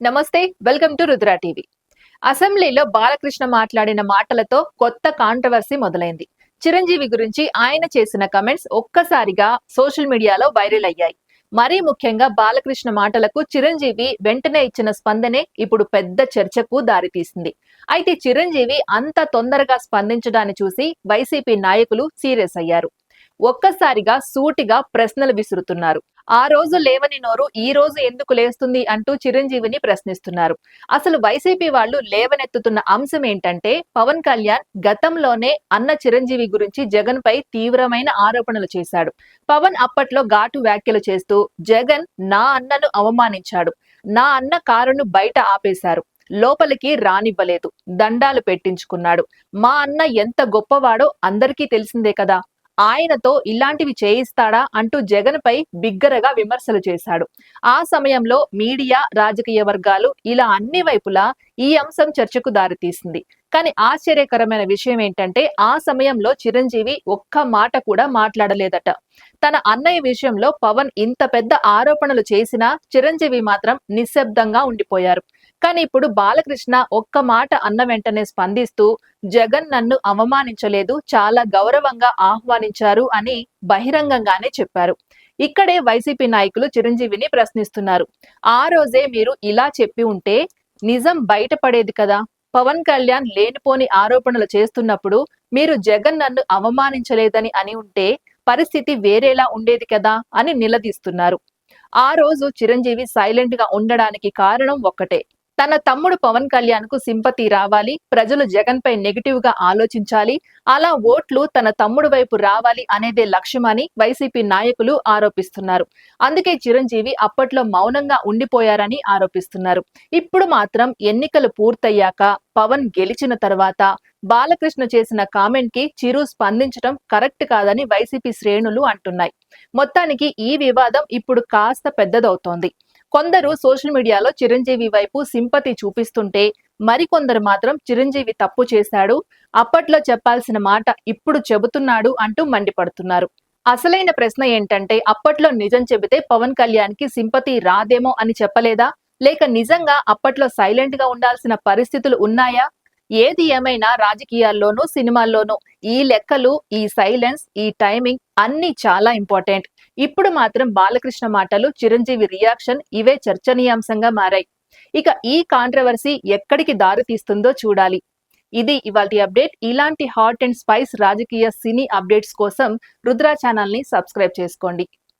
నమస్తే welcome to Rudra TV. అసెంబ్లీలో బాలకృష్ణ మాట్లాడిన మాటలతో కొత్త కాంట్రవర్సీ మొదలైంది. చిరంజీవి గురించి ఆయన చేసిన కమెంట్స్ ఒక్కసారిగా సోషల్ మీడియాలో వైరల్ అయ్యాయి. మరీ ముఖ్యంగా బాలకృష్ణ మాటలకు చిరంజీవి వెంటనే ఇచ్చిన స్పందనే ఇప్పుడు పెద్ద చర్చకు దారితీసింది. అయితే చిరంజీవి అంత తొందరగా స్పందించడాన్ని చూసి వైసీపీ నాయకులు సీరియస్ అయ్యారు. ఒక్కసారిగా సూటిగా ప్రశ్నలు విసురుతున్నారు. ఆ రోజు లేవని నోరు ఈ రోజు ఎందుకు లేస్తుంది అంటూ చిరంజీవిని ప్రశ్నిస్తున్నారు. అసలు వైసీపీ వాళ్ళు లేవనెత్తుతున్న అంశం ఏంటంటే పవన్ కళ్యాణ్ గతంలోనే అన్న చిరంజీవి గురించి జగన్ పై తీవ్రమైన ఆరోపణలు చేశాడు. పవన్ అప్పట్లో ఘాటు వ్యాఖ్యలు చేస్తూ జగన్ నా అన్నను అవమానించాడు. నా అన్న కారును బయట ఆపేశారు. లోపలికి రానివ్వలేదు. దండాలు పెట్టించుకున్నాడు. మా అన్న ఎంత గొప్పవాడో అందరికీ తెలిసిందే కదా. ఆయనతో ఇలాంటివి చేయిస్తాడా అంటూ జగన్ పై బిగ్గరగా విమర్శలు చేశాడు. ఆ సమయంలో మీడియా రాజకీయ వర్గాలు ఇలా అన్ని వైపులా ఈ అంశం చర్చకు దారితీసింది. కానీ ఆశ్చర్యకరమైన విషయం ఏంటంటే ఆ సమయంలో చిరంజీవి ఒక్క మాట కూడా మాట్లాడలేదట. తన అన్నయ్య విషయంలో పవన్ ఇంత పెద్ద ఆరోపణలు చేసినా చిరంజీవి మాత్రం నిశ్శబ్దంగా ఉండిపోయారు. కానీ ఇప్పుడు బాలకృష్ణ ఒక్క మాట అన్న వెంటనే స్పందిస్తూ జగన్ నన్ను అవమానించలేదు చాలా గౌరవంగా ఆహ్వానించారు అని బహిరంగంగానే చెప్పారు. ఇక్కడే వైసీపీ నాయకులు చిరంజీవిని ప్రశ్నిస్తున్నారు. ఆ రోజే మీరు ఇలా చెప్పి ఉంటే నిజం బయటపడేది కదా. పవన్ కళ్యాణ్ లేనిపోని ఆరోపణలు చేస్తున్నప్పుడు మీరు జగన్ నన్ను అవమానించలేదని అని ఉంటే పరిస్థితి వేరేలా ఉండేది కదా అని నిలదీస్తున్నారు. ఆ రోజు చిరంజీవి సైలెంట్గా ఉండడానికి కారణం ఒక్కటే. తన తమ్ముడు పవన్ కళ్యాణ్కు సింపతి రావాలి ప్రజలు జగన్ పై నెగిటివ్గా ఆలోచించాలి అలా ఓట్లు తన తమ్ముడు వైపు రావాలి అనేదే లక్ష్యమని వైసీపీ నాయకులు ఆరోపిస్తున్నారు. అందుకే చిరంజీవి అప్పట్లో మౌనంగా ఉండిపోయారని ఆరోపిస్తున్నారు. ఇప్పుడు మాత్రం ఎన్నికలు పూర్తయ్యాక పవన్ గెలిచిన తర్వాత బాలకృష్ణ చేసిన కామెంట్కి చిరు స్పందించడం కరెక్ట్ కాదని వైసీపీ శ్రేణులు అంటున్నాయి. మొత్తానికి ఈ వివాదం ఇప్పుడు కాస్త పెద్దదవుతోంది. కొందరు సోషల్ మీడియాలో చిరంజీవి వైపు సింపతి చూపిస్తుంటే మరికొందరు మాత్రం చిరంజీవి తప్పు చేశాడు అప్పట్లో చెప్పాల్సిన మాట ఇప్పుడు చెబుతున్నాడు అంటూ మండిపడుతున్నారు. అసలైన ప్రశ్న ఏంటంటే అప్పట్లో నిజం చెబితే పవన్ కళ్యాణ్కి సింపతి రాదేమో అని చెప్పలేదా? లేక నిజంగా అప్పట్లో సైలెంట్గా ఉండాల్సిన పరిస్థితులు ఉన్నాయా? ఏది ఏమైనా రాజకీయాల్లోనూ సినిమాల్లోనూ ఈ లెక్కలు ఈ సైలెన్స్ ఈ టైమింగ్ అన్ని చాలా ఇంపార్టెంట్. ఇప్పుడు మాత్రం బాలకృష్ణ మాటలు చిరంజీవి రియాక్షన్ ఇవే చర్చనీయాంశంగా మారాయి. ఇక ఈ కాంట్రవర్సీ ఎక్కడికి దారి తీస్తుందో చూడాలి. ఇది ఇవాళ అప్డేట్. ఇలాంటి హాట్ అండ్ స్పైస్ రాజకీయ సినీ అప్డేట్స్ కోసం రుద్రా ఛానల్ని సబ్స్క్రైబ్ చేసుకోండి.